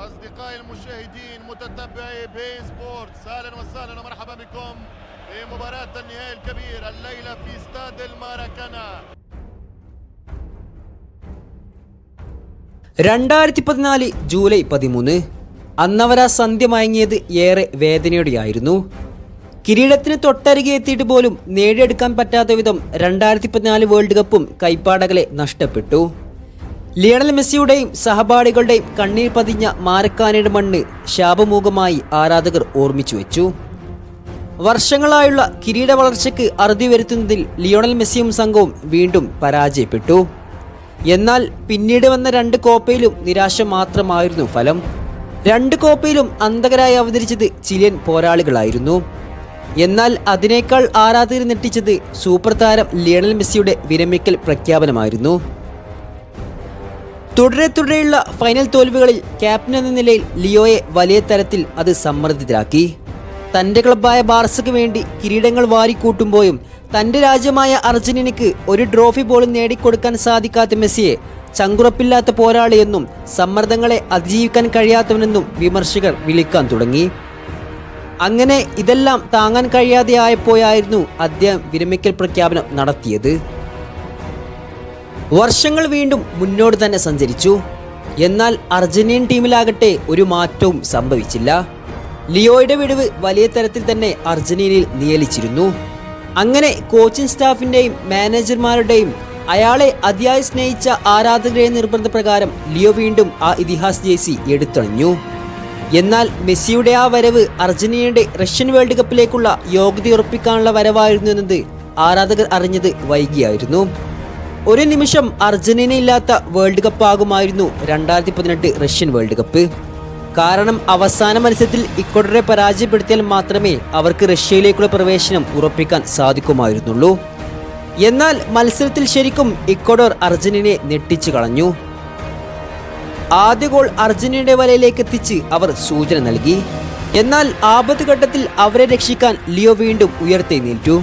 أصدقائي المشاهدين متتبعي بين سبورتس أهلا وسهلا ومرحبا بكم في مباراة النهائي الكبير الليلة في استاد الماراكانا രണ്ടായിരത്തി പതിനാല് ജൂലൈ പതിമൂന്ന് അന്നവരാ സന്ധ്യ മയങ്ങിയത് ഏറെ വേദനയോടെയായിരുന്നു കിരീടത്തിന് തൊട്ടരികെ എത്തിയിട്ട് പോലും നേടിയെടുക്കാൻ പറ്റാത്ത വിധം രണ്ടായിരത്തി പതിനാല് വേൾഡ് കപ്പും കൈപ്പാടകളെ നഷ്ടപ്പെട്ടു ലിയണൽ മെസ്സിയുടെയും സഹപാഠികളുടെയും കണ്ണീർ പതിഞ്ഞ മാരക്കാനയുടെ മണ്ണ് ശാപമൂകമായി ആരാധകർ ഓർമ്മിച്ചു വെച്ചു. വർഷങ്ങളായുള്ള കിരീട വളർച്ചയ്ക്ക് അറുതി വരുത്തുന്നതിൽ ലിയോണൽ മെസ്സിയും സംഘവും വീണ്ടും പരാജയപ്പെട്ടു. എന്നാൽ പിന്നീട് വന്ന രണ്ട് കോപ്പയിലും നിരാശ മാത്രമായിരുന്നു ഫലം. രണ്ട് കോപ്പയിലും അന്തകരായി അവതരിച്ചത് ചിലിയൻ പോരാളികളായിരുന്നു. എന്നാൽ അതിനേക്കാൾ ആരാധകർ നെട്ടിച്ചത് സൂപ്പർ താരം ലിയണൽ മെസ്സിയുടെ വിരമിക്കൽ പ്രഖ്യാപനമായിരുന്നു. തുടരെ തുടരെയുള്ള ഫൈനൽ തോൽവികളിൽ ക്യാപ്റ്റൻ എന്ന നിലയിൽ ലിയോയെ വലിയ തരത്തിൽ അത് സമ്മർദ്ദിതരാക്കി. തന്റെ ക്ലബായ ബാർസയ്ക്ക് വേണ്ടി കിരീടങ്ങൾ വാരിക്കൂട്ടുമ്പോഴും തന്റെ രാജ്യമായ അർജന്റീനയ്ക്ക് ഒരു ട്രോഫി പോലും നേടിക്കൊടുക്കാൻ സാധിക്കാത്ത മെസ്സിയെ ചങ്കുറപ്പില്ലാത്ത പോരാളിയെന്നും സമ്മർദ്ദങ്ങളെ അതിജീവിക്കാൻ കഴിയാത്തവനെന്നും വിമർശകർ വിളിക്കാൻ തുടങ്ങി. അങ്ങനെ ഇതെല്ലാം താങ്ങാൻ കഴിയാതെ ആയപ്പോയായിരുന്നു അദ്ദേഹം വിരമിക്കൽ പ്രഖ്യാപനം നടത്തിയത്. വർഷങ്ങൾ വീണ്ടും മുന്നോട്ട് തന്നെ സഞ്ചരിച്ചു. എന്നാൽ അർജന്റീൻ ടീമിലാകട്ടെ ഒരു മാറ്റവും സംഭവിച്ചില്ല. ലിയോയുടെ വിടവ് വലിയ തരത്തിൽ തന്നെ അർജന്റീനയിൽ നിയലിച്ചിരുന്നു. അങ്ങനെ കോച്ചിംഗ് സ്റ്റാഫിന്റെയും മാനേജർമാരുടെയും അയാളെ അതിയായി സ്നേഹിച്ച ആരാധകരെ നിർബന്ധപ്രകാരം ലിയോ വീണ്ടും ആ ഇതിഹാസ ജേസി എടുത്തണിഞ്ഞു എന്നാൽ മെസ്സിയുടെ ആ വരവ് അർജന്റീനയുടെ റഷ്യൻ വേൾഡ് കപ്പിലേക്കുള്ള യോഗ്യത ഉറപ്പിക്കാനുള്ള വരവായിരുന്നു എന്നത് ആരാധകർ അറിഞ്ഞത് വൈകിയായിരുന്നു. ഒരു നിമിഷം അർജന്റീന ഇല്ലാത്ത വേൾഡ് കപ്പ് ആകുമായിരുന്നു രണ്ടായിരത്തി പതിനെട്ട് റഷ്യൻ വേൾഡ് കപ്പ് കാരണം അവസാന മത്സരത്തിൽ ഇക്വഡറെ പരാജയപ്പെടുത്തിയാൽ മാത്രമേ അവർക്ക് റഷ്യയിലേക്കുള്ള പ്രവേശനം ഉറപ്പിക്കാൻ സാധിക്കുമായിരുന്നുള്ളൂ. എന്നാൽ മത്സരത്തിൽ ശരിക്കും ഇക്വഡോർ അർജന്റീനയെ ഞെട്ടിച്ചു കളഞ്ഞു. ആദ്യ ഗോൾ അർജന്റീനയുടെ വലയിലേക്ക് എത്തിച്ച് അവർ സൂചന നൽകി. എന്നാൽ ആപത്ത് ഘട്ടത്തിൽ അവരെ രക്ഷിക്കാൻ ലിയോ വീണ്ടും ഉയർത്തെഴുന്നേറ്റു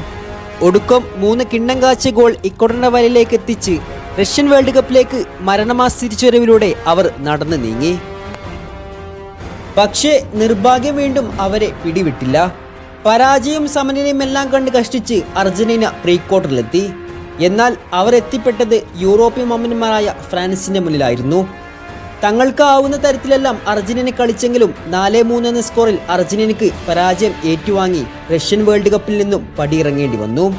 ഒടുക്കം മൂന്ന് കിണ്ണം കാച്ച ഗോൾ ഇക്കൊടന വലയിലേക്ക് എത്തിച്ച് റഷ്യൻ വേൾഡ് കപ്പിലേക്ക് മരണമാസ് തിരിച്ചുവരവിലൂടെ അവർ നടന്നു നീങ്ങി. പക്ഷേ നിർഭാഗ്യം വീണ്ടും അവരെ പിടിവിട്ടില്ല. പരാജയം സമനിലയും എല്ലാം കണ്ട് കഷ്ടിച്ച് അർജന്റീന പ്രീ ക്വാർട്ടറിലെത്തി. എന്നാൽ അവർ എത്തിപ്പെട്ടത് യൂറോപ്യൻ മമ്മന്മാരായ ഫ്രാൻസിന്റെ മുന്നിലായിരുന്നു. തങ്ങൾക്ക് ആവുന്ന തരത്തിലെല്ലാം അർജന്റീന കളിച്ചെങ്കിലും നാല് മൂന്ന് എന്ന സ്കോറിൽ അർജന്റീനയ്ക്ക് പരാജയം ഏറ്റുവാങ്ങി റഷ്യൻ വേൾഡ് കപ്പിൽ നിന്നും പടിയിറങ്ങേണ്ടി വന്നു.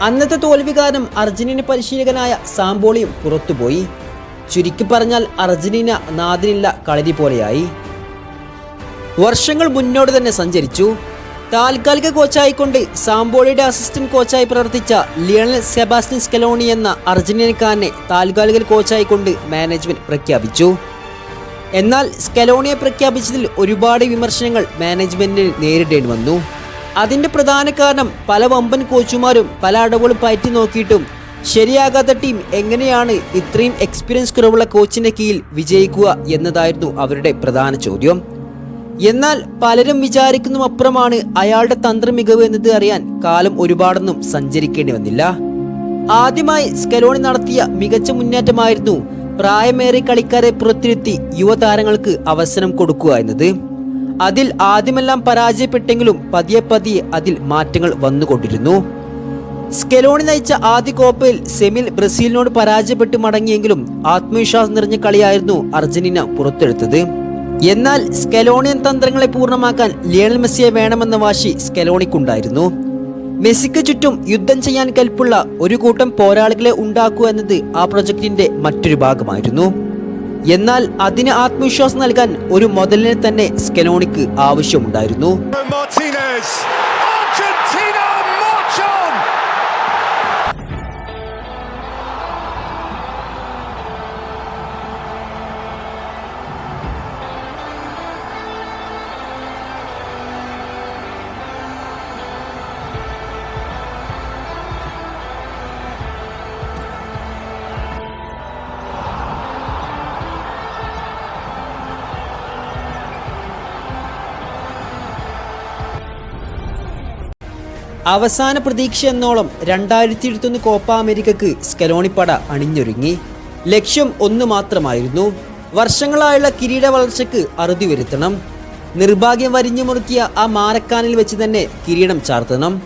അന്നത്തെ തോൽവി കാരണം അർജന്റീന പരിശീലകനായ സാമ്പോളിയും പുറത്തുപോയി. ചുരുക്കി പറഞ്ഞാൽ അർജന്റീന നാദിനില്ല കളരി പോലെയായി. വർഷങ്ങൾ മുന്നോട്ട് തന്നെ സഞ്ചരിച്ചു. താൽക്കാലിക കോച്ചായിക്കൊണ്ട് സാംബോളിയുടെ അസിസ്റ്റന്റ് കോച്ചായി പ്രവർത്തിച്ച ലിയണൽ സെബാസ്റ്റ്യൻ സ്കലോണി എന്ന അർജന്റീനക്കാരനെ താൽക്കാലിക കോച്ചായിക്കൊണ്ട് മാനേജ്മെന്റ് പ്രഖ്യാപിച്ചു. എന്നാൽ സ്കലോണിയെ പ്രഖ്യാപിച്ചതിൽ ഒരുപാട് വിമർശനങ്ങൾ മാനേജ്മെന്റിന് നേരിടേണ്ടി വന്നു. അതിന്റെ പ്രധാന കാരണം പല വമ്പൻ കോച്ചുമാരും പല അടവുകളും പയറ്റി നോക്കിയിട്ടും ശരിയാകാത്ത ടീം എങ്ങനെയാണ് ഇത്രയും എക്സ്പീരിയൻസ് കുറവുള്ള കോച്ചിന്റെ കീഴിൽ വിജയിക്കുക എന്നതായിരുന്നു അവരുടെ പ്രധാന ചോദ്യം. എന്നാൽ പലരും വിചാരിക്കുന്നതും അപ്പുറമാണ് അയാളുടെ തന്ത്ര മികവ് എന്നത് അറിയാൻ കാലം ഒരുപാടൊന്നും സഞ്ചരിക്കേണ്ടി വന്നില്ല. ആദ്യമായി സ്കലോണി നടത്തിയ മികച്ച മുന്നേറ്റമായിരുന്നു പ്രായമേറിയ കളിക്കാരെ പുറത്തിരുത്തി യുവതാരങ്ങൾക്ക് അവസരം കൊടുക്കുക എന്നത്. അതിൽ ആദ്യമെല്ലാം പരാജയപ്പെട്ടെങ്കിലും പതിയെ പതിയെ അതിൽ മാറ്റങ്ങൾ വന്നുകൊണ്ടിരുന്നു. സ്കെലോണി നയിച്ച ആദ്യ കോപ്പയിൽ സെമിൽ ബ്രസീലിനോട് പരാജയപ്പെട്ട് മടങ്ങിയെങ്കിലും ആത്മവിശ്വാസം നിറഞ്ഞ കളിയായിരുന്നു അർജന്റീന പുറത്തെടുത്തത്. എന്നാൽ സ്കെലോണിയൻ തന്ത്രങ്ങളെ പൂർണമാക്കാൻ ലിയണൽ മെസ്സിയെ വേണമെന്ന വാശി സ്കെലോണിക്കുണ്ടായിരുന്നു. മെസ്സിക്ക് ചുറ്റും യുദ്ധം ചെയ്യാൻ കൽപ്പുള്ള ഒരു കൂട്ടം പോരാളികളെ ഉണ്ടാക്കുക എന്നത് ആ പ്രൊജക്ടിന്റെ മറ്റൊരു ഭാഗമായിരുന്നു. എന്നാൽ അതിന് ആത്മവിശ്വാസം നൽകാൻ ഒരു മുതലിനെ തന്നെ സ്കെലോണിക്ക് ആവശ്യമുണ്ടായിരുന്നു. അവസാന പ്രതീക്ഷ എന്നോളം രണ്ടായിരത്തി ഇരുപത്തൊന്ന് കോപ്പ അമേരിക്കക്ക് സ്കലോണിപ്പട അണിഞ്ഞൊരുങ്ങി. ലക്ഷ്യം ഒന്ന് മാത്രമായിരുന്നു. വർഷങ്ങളായുള്ള കിരീട വളർച്ചയ്ക്ക് അറുതി വരുത്തണം. നിർഭാഗ്യം വരിഞ്ഞു മുറുക്കിയ ആ മാരക്കാനിൽ വെച്ച് തന്നെ കിരീടം ചാർത്തണം.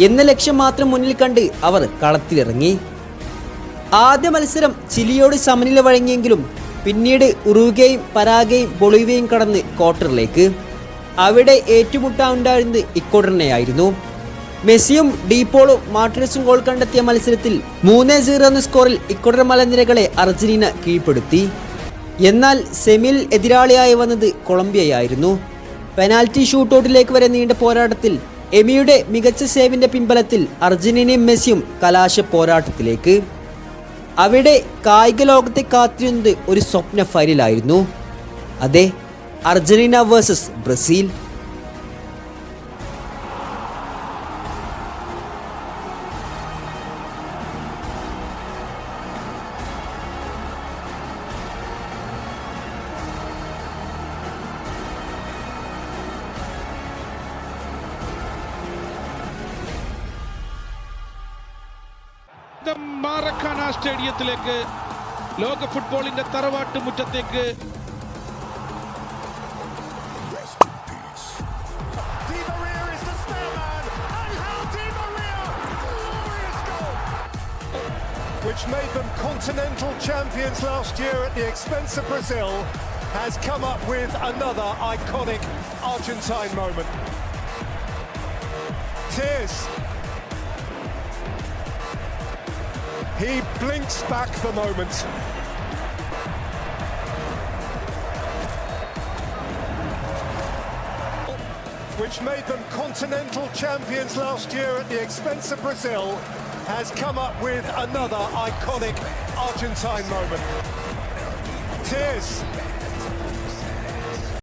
എന്ന ലക്ഷ്യം മാത്രം മുന്നിൽ കണ്ട് അവർ കളത്തിലിറങ്ങി. ആദ്യ മത്സരം ചിലിയോട് സമനില വഴങ്ങിയെങ്കിലും പിന്നീട് ഉറുഗയും പരാഗയും ബൊളീവിയയും കടന്ന് ക്വാർട്ടറിലേക്ക്. അവിടെ ഏറ്റുമുട്ടാനുണ്ടായിരുന്നത് ഇക്വഡറിനെയായിരുന്നു. മെസ്സിയും ഡീപോളും മാർട്ടിനസും ഗോൾ കണ്ടെത്തിയ മത്സരത്തിൽ മൂന്ന് സീറോ എന്ന സ്കോറിൽ ഇക്വഡർ മലനിരകളെ അർജന്റീന കീഴ്പ്പെടുത്തി. എന്നാൽ സെമിയിൽ എതിരാളിയായി വന്നത് കൊളംബിയയായിരുന്നു. പെനാൽറ്റി ഷൂട്ടൗട്ടിലേക്ക് വരെ നീണ്ട പോരാട്ടത്തിൽ എമിയുടെ മികച്ച സേവിന്റെ പിൻബലത്തിൽ അർജന്റീനയും മെസ്സിയും കലാശ പോരാട്ടത്തിലേക്ക്. അവിടെ കായിക ലോകത്തെ കാത്തിരുന്നത് ഒരു സ്വപ്ന ഫൈനലായിരുന്നു അതെ അർജന്റീന വേഴ്സസ് ബ്രസീൽ. മാറക്കാന സ്റ്റേഡിയത്തിലേക്ക് ലോക ഫുട്ബോളിന്റെ തറവാട്ട് മുറ്റത്തേക്ക് Di Maria is the spare man. Angel Di Maria. Glorious goal. Which made them continental champions last year at the expense of Brazil, has come up with another iconic Argentine moment. Tears. He blinks back the moment. which made them continental champions last year at the expense of Brazil, has come up with another iconic Argentine moment. Tears